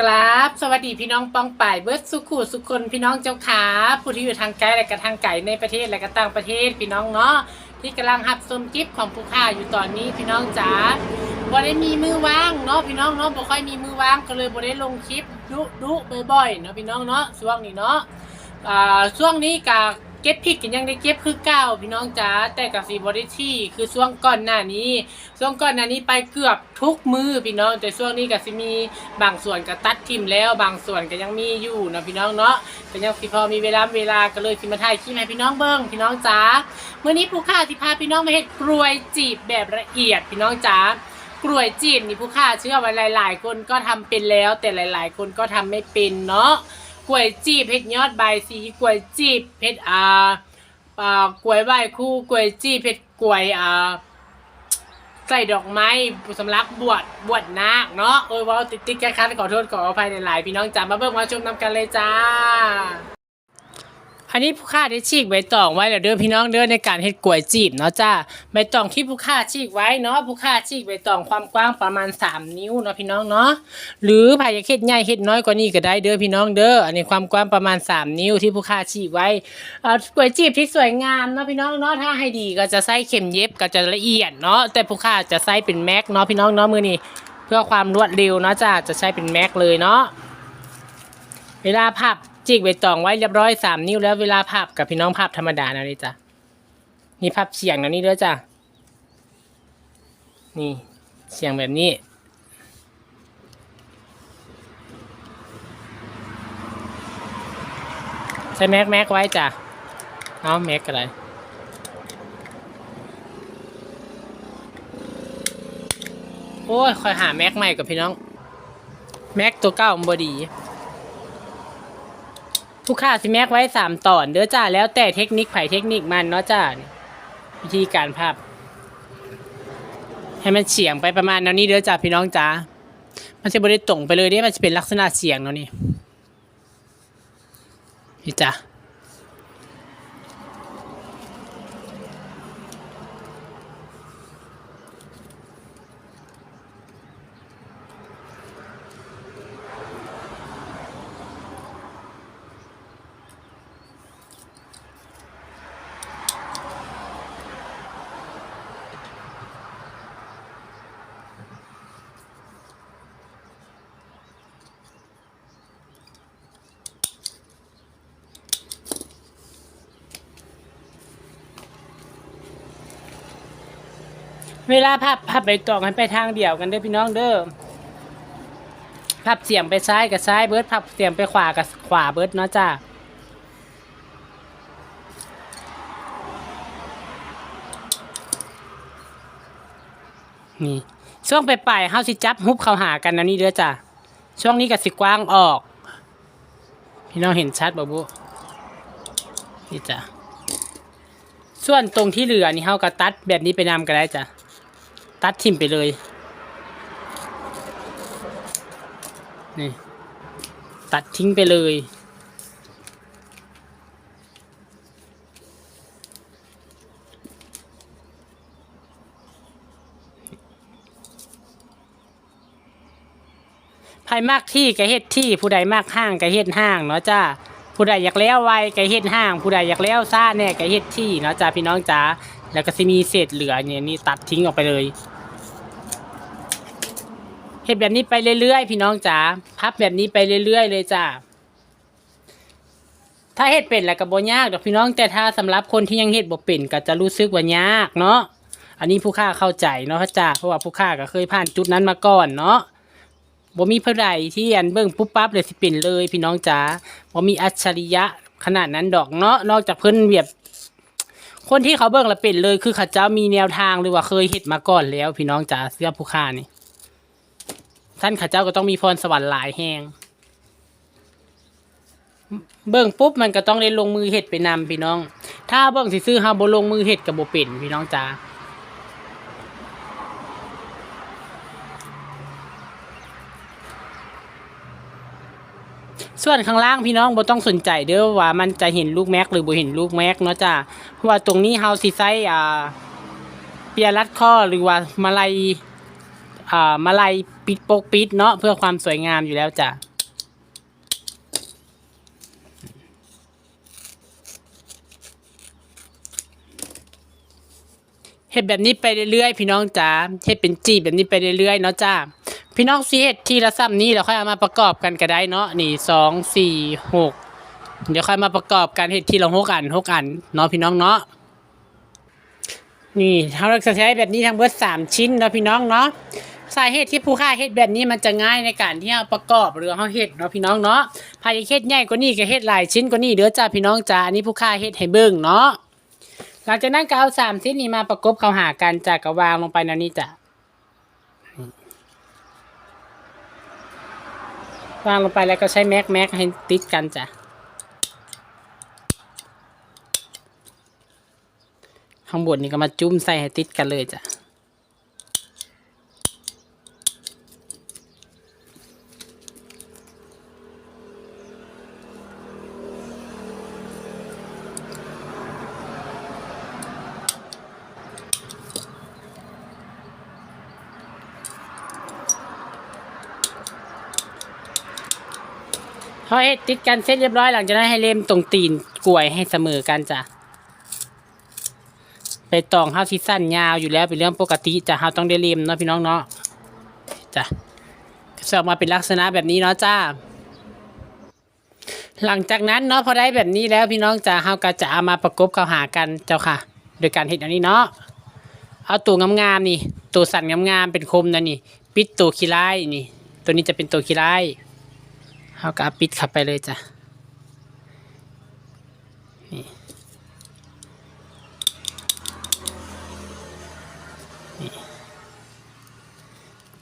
กราบสวัสดีพี่น้องปองป่ายเบิร์ดสุขุสุคนพี่น้องเจ้าขาผู้ที่อยู่ทางไกลและก็ทางไกลในประเทศและก็ต่างประเทศพี่น้องเนาะที่กำลังหับชมคลิปของผู้ค่าอยู่ตอนนี้พี่น้องจ๋าบ่ได้มีมือว่างเนาะพี่น้องเนาะบ่ค่อยมีมือว่างก็เลยบ่ได้ลงคลิปดุดุบ่อยๆเนาะพี่น้องเนาะช่วงนี้เนาะอ่าช่วงนี้กะ เก็บพริกกันยังได้เก็บคือเก้าพี่น้องจ๋าแต่กับสีบริที่คือช่วงก่อนหน้านี้ช่วงก่อนหน้านี้ไปเกือบทุกมือพี่น้องแต่ช่วงนี้ก็สิมีบางส่วนก็ตัดทิมแล้ว บางส่วนก็ยังมีอยู่นะพี่น้องเนาะก็ยังสิพอมีเวลาเวลาก็เลยสิมาถ่ายคลิปให้พี่น้องเบิ่งพี่น้องจ๋าเมื่อนี้ผู้ค่าสิพาพี่น้องมาเฮ็ดกลวยจีบแบบละเอียดพี่น้องจ๋ากลวยจีบนี่ผู้ค่าเชื่อว่าหลาย ๆ คนก็ทำเป็นแล้ว แต่หลาย ๆ คนก็ทำไม่เป็นเนาะ กล้วยจีบเฮ็ดยอดใบสีกล้วยจีบเฮ็ดอ่าอ่ากล้วยใบคู่กล้วยจีบเฮ็ดกล้วยอ่าใส่ดอกไม้สำลักบวชบวชนาคเนาะเออว่าติดติดแค่คันขอโทษขออภัยในหลายพี่น้องจ๋ามาเบิ่งมาชมน้ำกันเลยจ้า นนี้ผู้ค่าได้ฉีกใบตองไว้แล้วเด้อพี่น้องเด้อในการเฮ็ดกล้วยจีบเนาะจ้าใบตองที่ผู้ค่าฉีกไว้เนาะผู้ค่าฉีกใบตองความกว้างประมาณ 3 นิ้วเนาะพี่น้องเนาะหรือใครอยาเฮ็ดใหญ่เฮ็ดน้อยกว่านี้ก็ได้เด้อพี่น้องเด้ออันนี้ความกว้างประมาณ 3 นิ้วที่ผู้ค่าฉีกไว้เอ่อกล้วยจีบที่สวยงามเนาะพี่น้องเนาะถ้าให้ดีก็จะใส่เข็มเย็บก็จะละเอียดเนาะแต่ผู้ค่าจะใส่เป็นแม็กเนาะพี่น้องเนาะมือนี้เพื่อความรวดเร็วเนาะจ้าจะใช้เป็นแม็กเลยเนาะเวลาพับ จิกใบตองไว้เรียบร้อยสามนิ้วแล้วเวลาพับกับพี่น้องพับธรรมดานะนี่จ้ะนี่พับเฉียงนะนี่ด้อจ้ะนี่เฉียงแบบนี้ใช้แม็กแม็กไว้จ้ะเอาแม็กอะไรโอ้ยคอยหาแม็กใหม่กับพี่น้อง แม็กตัวเก้ามันบ ดีผู้ค่าสิแม็กไว้สามตอนเด้อจ้าแล้วแต่เทคนิคไผ่เทคนิคมันเนาะจ้าวิธีการพับ ให้มันเฉียงไปประมาณนั้นี้เด้อจ้าพี่น้องจ้ามันจะบริตรงไปเลยนี่มันจะเป็นลักษณะเฉียงเนาะนี่นี่จ้า เวลาพับพับใบตองให้ไปทางเดียวกันเด้อพี่น้องเด้อพับเสียงไปซ้ายกับซ้ายเบิร์ดพับเสียงไปขวากับขวาเบิร์ดเนาะจ้านี่ช่วงไปลายเฮาสิจับฮุบเข้าหากันนะนี่เด้อจ้ะช่วงนี้ก็สิกว้างออก พี่น้องเห็นชัดบ่บุนี่จ้ะส่วนตรงที่เหลือนี่เฮาก็ตัดแบบนี้ไปนำก็ได้จ้ะ ตัดทิ่มไปเลย นี่ ตัดทิ้งไปเลย ภายมากที่ก็เฮ็ดที่ผู้ใดมากห้างก็เฮ็ดห้างเนาะจ้าผู้ใดอยากแล้วไวก็เฮ็ดห้าง ผู้ใดอยากแล้วซ่าแน่ก็เฮ็ดที่เนาะจ้าพี่น้องจ้า แล้วก็สิมีเศษเหลือเนี่ยนี่ตัดทิ้งออกไปเลยเฮ็ดแบบนี้ไปเรื่อยๆ พี่น้องจ้าพับแบบนี้ไปเรื่อยๆ เลยจ้าถ้าเฮ็ดเป็นแล้วก็บ่ยากดอกพี่น้องแต่ถ้าสำหรับคนที่ยังเฮ็ดบ่เป็นก็จะรู้สึกว่ายากเนาะอันนี้ผู้ค่าเข้าใจเนาะจ้าเพราะว่าผู้ค่าก็เคยผ่านจุดนั้นมาก่อนเนาะบ่มีผู้ใดที่อันเบิ่งปุ๊บปั๊บเลยสิเป็นเลย พี่น้องจ๋าบ่มีอัจฉริยะขนาดนั้นดอกเนาะนอกจากเพิ่นแบบ คนที่เขาเบิ่งและเป็นเลยคือเขาเจ้ามีแนวทางหรือว่าเคยเห็ดมาก่อนแล้ว พี่น้องจ๋าเสื้อผู้ค่านี่ท่านข้าเจ้าก็ต้องมีพรสวรรค์หลายแหงเบิ่งปุ๊บมันก็ต้องได้ลงมือเห็ดไปนำพี่น้อง ถ้าเบิ่งซื่อเฮาบ่ลงมือเห็ดกับ่เป็นพี่น้องจ๋า ส่วนข้างล่างพี่น้องบ่ต้องสนใจเด้อว่ามันจะเห็นลูกแม็กหรือบ่เห็นลูกแม็กเนาะจ้าเพราะว่าตรงนี้เฮาสิใช้อ่าเปียรัดข้อหรือว่ามาลายอ่ามาลายปิดปกปิดเนาะเพื่อความสวยงามอยู่แล้วจ้าเฮ็ดแบบนี้ไปเรื่อยๆพี่น้องจ้าเฮ็ดเป็นจีบแบบนี้ไปเรื่อยๆเนาะจ้า พี่น้องสิเฮ็ดทีละซ้ำนี้แล้วค่อยเอามาประกอบกันก็ได้เนาะนี่สองสี่หกเดี๋ยวค่อยมาประกอบกันเฮ็ดทีละหกอันหกอันเนาะพี่น้องเนาะนี่เราจะใช้แบบนี้ทั้งเบิดสามชิ้นเนาะพี่น้องเนาะสาเหตุที่ผู้ค่าเฮ็ดแบบนี้มันจะง่ายในการที่เราประกอบหรือเราเฮ็ดเนาะพี่น้องเนาะภายในเฮ็ดใหญ่กว่านี้ก็เฮ็ดหลายชิ้นกว่านี้เด้อจ้าพี่น้องจ้าอันนี้ผู้ค่าเฮ็ดให้เบิ่งเนาะหลังจากนั้นก็เอาสามชิ้นนี้มาประกบเข้าหากันจากกระวางลงไปนวนี้จ้ะ วางลงไปแล้วก็ใช้แม็กแม็กให้ติดกันจ้ะข้างบนนี่ก็มาจุ้มใส่ให้ติดกันเลยจ้ะ พอให้ติดกันเสร็จเรียบร้อยหลังจากนั้นให้เล็มตรงตีนกล้วยให้เสมอกันจ้ะไปตองห้าที่สั้นยาวอยู่แล้วเป็นเรื่องปกติจ้ะเราต้องได้เล็มเนาะพี่น้องเนาะจ้ะจะออกมาเป็นลักษณะแบบนี้เนาะจ้า หลังจากนั้นเนาะพอได้แบบนี้แล้วพี่น้องจ้าเราก็จะเอามาประกบเข้าหากันเจ้าค่ะ โดยการเห็ดอันนี้เนาะเอาตัวงามๆนี่ตัวสั่นงามๆเป็นคมนะนี่ ปิดตัวขี้ไล่นี่ ตัวนี้จะเป็นตัวขี้ไล่ เราก็ปิดเข้าไปเลยจ้ะนี่นี่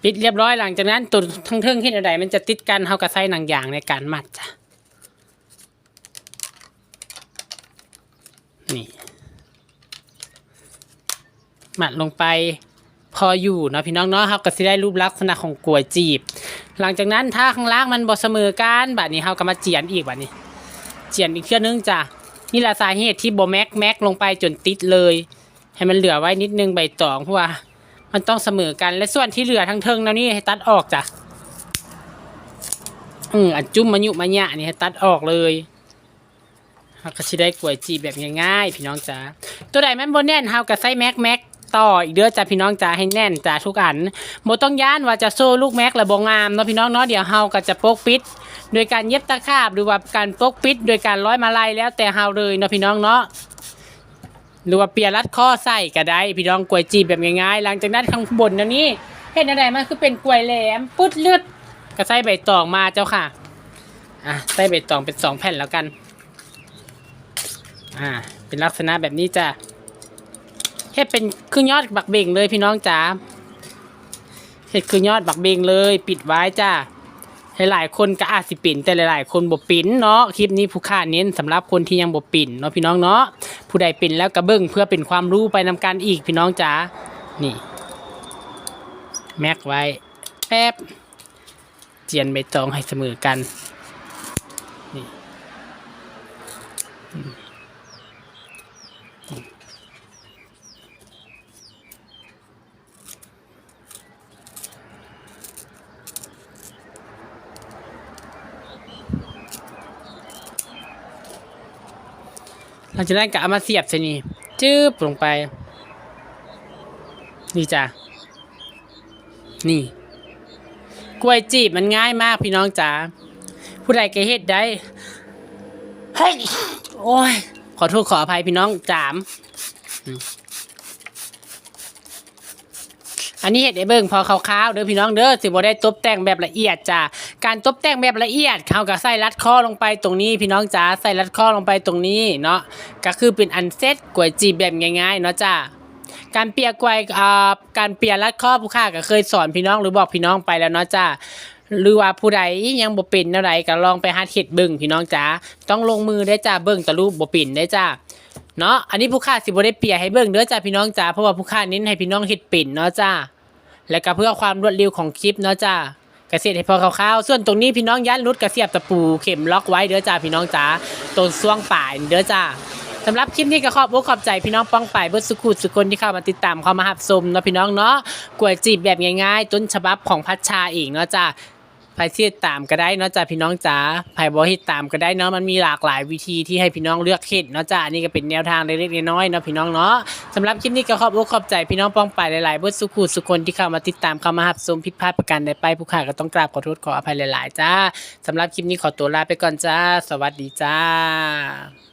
ปิดเรียบร้อยหลังจากนั้นตัวทั้งเทิงที่ใดมันจะติดกันเราก็ใส่หนังยางในการมัดจ้ะนี่มัดลงไปพออยู่เนาะพี่น้องเนาะครับก็สิได้รูปลักษณะของกลวยจีบ หลังจากนั้นถ้าข้างล่างมันบ่เสมอกันบัดนี้เฮาก็มาเจียนอีกบัดนี้ เจียนอีกเทื่อนึงจ้ะนี่แหละสาเหตุที่บแม็กแม็กลงไปจนติดเลย ให้มันเหลือไว้นิดนึงใบตองเพราะว่ามันต้องเสมอกันและส่วนที่เหลือทั้งเทิงแล้วนี่ให้ตัดออกจ้ะอืมอันจุ้มมายุมาหยะนี่ให้ตัดออกเลยเราก็สิได้กล้วยจีแบบง่ายๆพี่น้องจ๋าตัวใดแม่นบ่แน่นเฮาก็ใส่แม็กแม็ก ต่ออีกเด้อจ้าพี่น้องจ๋าให้แน่นจ้าทุกอันบ่ต้องย่านว่าจะโซ่ลูกแม็กแล้วบ่งามเนาะพี่น้องเนาะเดี๋ยวเฮาก็จะปกปิด โดยการเย็บตะขาบหรือว่าการปกปิด โดยการร้อยมาลัยแล้วแต่เฮาเลยเนาะพี่น้องเนาะหรือว่าเปียรัดข้อใส่ก็ได้พี่น้องกล้วยจีบแบบง่ายๆหลังจากนั้นข้างบนเดี๋ยวนี้เห็นอะไรมันคือเป็นกล้วยแหลมปุ๊ดเลือดก็ใส่ใบตองมาเจ้าค่ะอะใส่ใบตองเป็นสองแผ่นแล้วกันอ่าเป็นลักษณะแบบนี้จ้ะ เฮ็ดเป็นครึ่งยอดบักเบ่งเลยพี่น้องจ๋าเฮ็ดครึ่งยอดบักเบ่งเลย ปิดไว้จ้าหลายๆคนก็อาจสิปิ่นแต่หลายๆ คนบ่ปิ่นเนาะคลิปนี้ผู้ค่าเน้นสำหรับคนที่ยังบ่ปิ่นเนาะพี่น้องเนาะผู้ใดปิ่นแล้วก็เบิ่งเพื่อเป็นความรู้ไปนำกันอีกพี่น้องจ๋านี่แม็กไว้แป๊บเจียนใบตองให้เสมอกัน หลังจากนั้นก็เอามาเสียบใส่นี่จืบลงไป นี่จ้ะ นี่ กล้วยจีบมันง่ายมากพี่น้องจ๋า ผู้ใดก็เฮ็ดได้ เฮ้ย โอ้ย ขอโทษขออภัยพี่น้องจาม อันนี้เห็ดไอ้เบิ่งพอคร่าวๆเด้อพี่น้องเด้อสิบ่ได้ตบแต่งแบบละเอียดจ้ะการตบแต่งแบบละเอียดเขาก็ใส่รัดข้อลงไปตรงนี้พี่น้องจ๋าใส่รัดข้อลงไปตรงนี้เนาะก็คือเป็นอันเซตก๋วยจีบแบบง่ายๆเนาะจ้ะการเปียกล้วยอ่าการเปียรัดข้อผู้ค่าก็เคยสอนพี่น้องหรือบอกพี่น้องไปแล้วเนาะจ้ะหรือว่าผู้ใดยังบ่เป็นแนวใดก็ลองไปหัดเฮ็ดเบิ่งพี่น้องจ๋าต้องลงมือได้จ้าเบิ่งตะรูปบ่เป็นได้จ้าเนาะอันนี้ผู้ค่าสิบ่ได้เปียให้เบิ่งเด้อจ้าพี่น้องจ้าเพราะว่าผู้ค่าเน้นให้พี่น้องเฮ็ดเป็นเนาะจ้า และก็เพื่อความรวดเร็วของคลิปเนาะจ้าเกษตรให้พอคร่าวๆส่วนตรงนี้พี่น้องยันรุดกระเสียบตะปูเข็มล็อกไว้เด้อจ้าพี่น้องจ้าต้นช่วงป่ายเด้อจ้าสำหรับคลิปนี้ก็ขอบอกขอบใจพี่น้องป้องป่ายเบิดสุขุสุคนที่เข้ามาติดตามเข้ามาหับชมเนาะพี่น้องเนาะกวยจีบแบบง่ายๆ ต้นฉบับของพัชชาเองเนาะจ้า ไผเสียตามก็ได้เนาะจ้าพี่น้องจ๋าไผบ่เฮ็ดตามก็ได้เนาะมันมีหลากหลายวิธีที่ให้พี่น้องเลือกเฮ็ดเนาะจ้าอันนี้ก็เป็นแนวทางเล็กๆน้อยๆเนาะพี่น้องเนาะสำหรับคลิปนี้ก็ขอบอกขอบใจพี่น้องป้องไปหลายๆเบิดสุขุสุคนที่เข้ามาติดตามเข้ามาหับชมผิดพลาดประการใดไปผู้ข่าก็ต้องกราบขอโทษขออภัยหลาย ๆ จ้าสำหรับคลิปนี้ขอตัวลาไปก่อนจ้า สวัสดีจ้า